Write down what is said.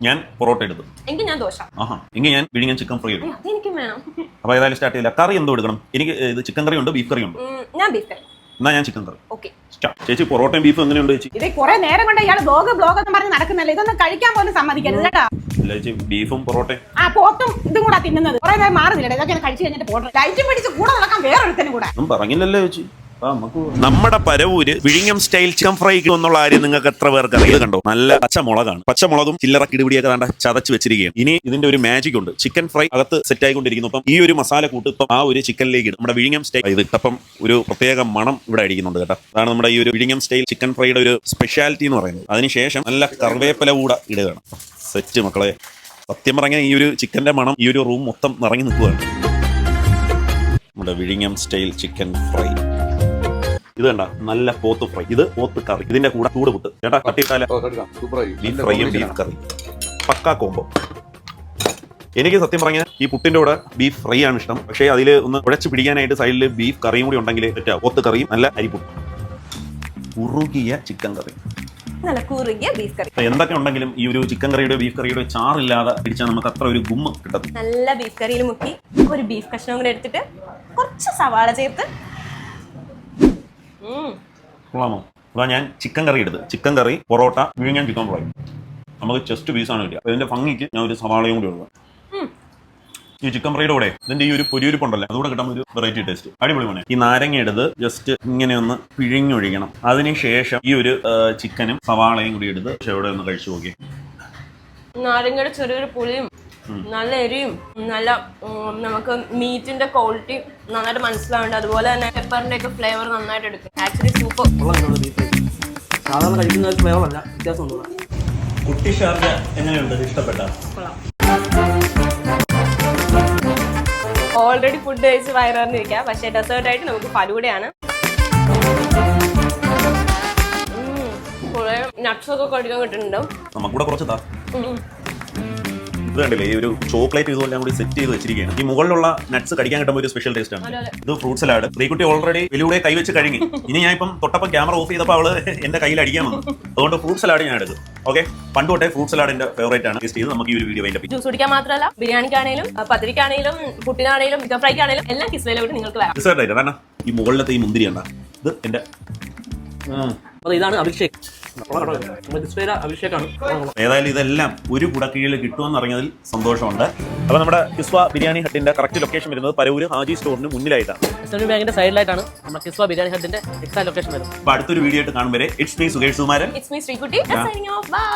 ഞാൻ പൊറോട്ട എടുത്തു. എങ്കിൽ ഞാൻ ദോശ. ആഹാ. എങ്കിൽ ഞാൻ വിഴിഞ്ഞൻ ചിക്കൻ ഫ്രൈ എടുക്കും അപ്പൊ അതെനിക്കും വേണം. അപ്പോൾ ഏതായാലും സ്റ്റാർട്ട് ചെയ്യില്ല? കറി എന്തോ എടുക്കണം. എനിക്ക് ഇത് ചിക്കൻ കറി ഉണ്ട് ബീഫ് കറി ഉണ്ട് ഞാൻ ബീഫ് കറി. എന്നാ ഞാൻ ചിക്കൻ കറി. ഓക്കെ. ചേച്ചി പൊറോട്ടയും ബീഫും എങ്ങനെയുണ്ട് ചേച്ചി? ഇത് കുറെ നേരം കൊണ്ട് ഇയാൾ ബ്ലോഗ് ബ്ലോഗ് എന്ന് പറഞ്ഞ് നടക്കുന്നല്ലേ ഇതൊന്നും കഴിക്കാൻ പോലും സമ്മതിക്കരുത് കേട്ടോ. ഇല്ല ചേച്ചി ബീഫും പൊറോട്ടയും. ആ പോത്തും ഇതും കൂടെ തിന്നുന്നത്. കുറെ നേരം മാറുന്നില്ല ഇതൊക്കെ കഴിച്ചു കഴിഞ്ഞിട്ട് പോട്ടെ. ലൈറ്റും പിടിച്ച് കൂടെ നടക്കാൻ വേറൊരുത്തനും കൂടെ. ഒന്നും പറഞ്ഞില്ലല്ലോ ചേച്ചി. നമ്മുടെ പരവൂര് വിഴിഞ്ഞം സ്റ്റൈൽ ചിക്കൻ ഫ്രൈ എന്നുള്ള കാര്യം നിങ്ങൾക്ക് എത്ര പേർക്ക് അറിയാം? കണ്ടോ? നല്ല പച്ചമുളകാണ്. പച്ചമുളകും ചില്ലറ കിടുപിടിയൊക്കെ വേണ്ട ചതച്ച് വെച്ചിരിക്കുകയാണ്. ഇനി ഇതിന്റെ ഒരു മാജിക് ഉണ്ട്. ചിക്കൻ ഫ്രൈ അകത്ത് സെറ്റ് ആയിക്കൊണ്ടിരിക്കുന്നു. അപ്പം ഈ ഒരു മസാല കൂട്ട് ഇപ്പം ആ ഒരു ചിക്കനിലേക്ക് നമ്മുടെ വിഴിഞ്ഞം സ്റ്റൈൽ ഇത് ഇട്ടപ്പം ഒരു പ്രത്യേക മണം ഇവിടെ അടിക്കുന്നുണ്ട് കേട്ടോ. അതാണ് നമ്മുടെ ഈ ഒരു വിഴിഞ്ഞം സ്റ്റൈൽ ചിക്കൻ ഫ്രൈയുടെ ഒരു സ്പെഷ്യാലിറ്റി എന്ന് പറയുന്നത്. അതിനുശേഷം നല്ല കറിവേപ്പില കൂടെ ഇടുകയാണ്. സെറ്റ് മക്കളെ. സത്യം പറഞ്ഞാൽ ഈ ഒരു ചിക്കന്റെ മണം ഈ ഒരു റൂം മൊത്തം നിറങ്ങി നിൽക്കുകയാണ്. നമ്മുടെ വിഴിഞ്ഞം സ്റ്റൈൽ ചിക്കൻ ഫ്രൈ. ഇത് കണ്ട നല്ല പോത്ത് ഫ്രൈ. ഇത് പോത്ത് കറി. ഇതിന്റെ കൂടെ ചൂട് പുട്ട്. ചേട്ടാ കട്ടിട്ടാല സൂപ്പറായി ബീഫ് ഫ്രൈയും ബീഫ് കറി. പക്കാ കോമ്പോ എനിക്ക് സത്യം പറഞ്ഞാൽ ഈ പുട്ടിന്റെ കൂടെ ബീഫ് ഫ്രൈ ആണ് ഇഷ്ടം. പക്ഷേ അതിൽ ഒന്ന് കുഴച്ച് പിടിക്കാനായിട്ട് സൈഡിൽ ബീഫ് കറിയും കൂടി ഉണ്ടെങ്കിൽ പറ്റുക പോത്ത് കറിയും നല്ല അരിപ്പുട്ടും ഉറുകിയ ചിക്കൻ കറി. നല്ല കുറുകിയ ബീഫ് കറി. എന്തൊക്കെ ഉണ്ടെങ്കിലും ഈ ഒരു ചിക്കൻ കറിയുടെ ബീഫ് കറിയുടെ ചാറില്ലാതെ പിടിച്ചാൽ നമുക്ക് അത്ര ഒരു ഗുമ്മ കിട്ടും നല്ല ബീഫ് കറിയിൽ മുക്കി ഒരു ബീഫ് കഷ്ണം കൂടെ എടുത്തിട്ട് കുറച്ച് സവാള ചേർത്ത്. കൊള്ളാമോ? അതാ ഞാൻ ചിക്കൻ കറി എടുത്ത് ചിക്കൻ കറി പൊറോട്ട വിഴിഞ്ഞാൻ ചിക്കൻ ഫ്രൈ. നമുക്ക് ചെസ്റ്റ് പീസാണ് കിട്ടുക അപ്പൊ ഇതിന്റെ ഭംഗിക്ക് ഞാൻ ഒരു സവാളയും കൂടി ഉള്ളത് ഈ ചിക്കൻ ഫ്രൈയുടെ കൂടെ ഇതിന്റെ ഈ ഒരു പൊരിയുരിപ്പുണ്ടല്ലോ അതുകൂടെ കിട്ടുന്ന ഒരു വെറൈറ്റി ടേസ്റ്റ് അടിപൊളി പോണേ ഈ നാരങ്ങ എടുത്ത് ജസ്റ്റ് ഇങ്ങനെ ഒന്ന് പിഴിഞ്ഞൊഴിക്കണം. അതിനുശേഷം ഈ ഒരു ചിക്കനും സവാളയും കൂടി എടുത്ത് ഇവിടെ ഒന്ന് കഴിച്ചു നോക്കി നാരങ്ങയുടെ ചെറിയൊരു പുളിയും നല്ല എരിയും നല്ല നമുക്ക് മീറ്റിന്റെ ക്വാളിറ്റി നന്നായിട്ട് മനസ്സിലാവുന്നുണ്ട് അതുപോലെ തന്നെ പെപ്പറിന്റെ ഒക്കെ ഫ്ലേവർ നന്നായിട്ട് എടുക്കും. ആക്ച്വലി സൂപ്പർ സാധാരണ കഴിക്കുന്ന ഒരു ഫ്ലേവർ അല്ല വ്യത്യാസമുണ്ട് ഇവിടെ. കുട്ടി ഷാർജ എങ്ങനെയുണ്ട്? ഇഷ്ടപ്പെട്ട? ഓൾറെഡി ഫുഡ് കഴിച്ച് വയറിഞ്ഞിരിക്കാം പക്ഷേ ഡെസേർട്ട് ആയിട്ട് നമുക്ക് പലൂടെയാണ്. നട്ട്സ് ഒക്കെ കഴിക്കാൻ കിട്ടുന്നുണ്ടോ നമുക്കൂടെ കുറച്ച്. ഇത് കണ്ടില്ലേ? ഈ ഒരു ചോക്ലേറ്റ് ഇതുമെല്ലാം കൂടി സെറ്റ് ചെയ്ത് വെച്ചിരിക്കുകയാണ്. ഈ മുകളിലുള്ള നട്ട്സ് കടിക്കാൻ കിട്ടുമ്പോൾ ഒരു സ്പെഷ്യൽ ടേസ്റ്റ് ആണ്. ഇത് ഫ്രൂട്ട് സലാഡ് ശ്രീകുട്ടി ഓൾറെഡി വെളിയുടെ കൈവച്ച് കഴിഞ്ഞു ഇനി ഞാൻ ഇപ്പം തൊട്ടപ്പം ക്യാമറ ഓഫ് ചെയ്തപ്പോൾ അവൾ എന്റെ കയ്യിൽ അടിക്കാൻ വന്നു. അതുകൊണ്ട് ഫ്രൂട്ട് സലാഡ് ഞാൻ എടുക്കും ഓക്കെ പണ്ട് തൊട്ടേ ഫ്രൂട്ട് സലാഡ് എന്റെ ഫേവറേറ്റ് ആണ്. ടേസ്റ്റ് ചെയ്ത് നമുക്ക് ഈ ഒരു വീഡിയോ അതിന്റെ ജ്യൂസ് കുടിക്കാൻ മാത്രമല്ല ബിരിയാണിക്കാണെങ്കിലും പത്തിരിക്കാണെങ്കിലും പുട്ടിനാണെങ്കിലും ചിക്കൻ ഫ്രൈക്കാണെങ്കിലും എല്ലാം കിസ്വയിലോട്ട് നിങ്ങൾക്ക് ഡിസേർട്ട് ആയിട്ട് കാരണം ഈ മുകളിലത്തെ ഈ മുന്തിരി ഉണ്ടാ ഇത് എന്റെ. അപ്പോൾ ഇതാണ് അഭിഷേക്. അഭിഷേകാണ്. ഏതായാലും ഇതെല്ലാം ഒരു കുടക്കീഴിൽ കിട്ടുമെന്ന് അറിഞ്ഞതിൽ സന്തോഷമുണ്ട്. അപ്പൊ നമ്മുടെ കിസ്വ ബിരിയാണി ഹട്ടിന്റെ കറക്റ്റ് ലൊക്കേഷൻ വരുന്നത് പരൂര് ഹാജി സ്റ്റോറിന് മുന്നിലായിട്ടാണ്. എസ് ബാങ്കിന്റെ സൈഡിലായിട്ടാണ് നമ്മുടെ കിസ്വ ബിരിയാണി ഹട്ടിന്റെ എക്സാ ലൊക്കേഷൻ വരുന്നത്. അപ്പൊ അടുത്തൊരു വീഡിയോ ആയിട്ട് കാണും വരെ. It's me Sukesh Sumaran it's me Sreekutty. Signing off bye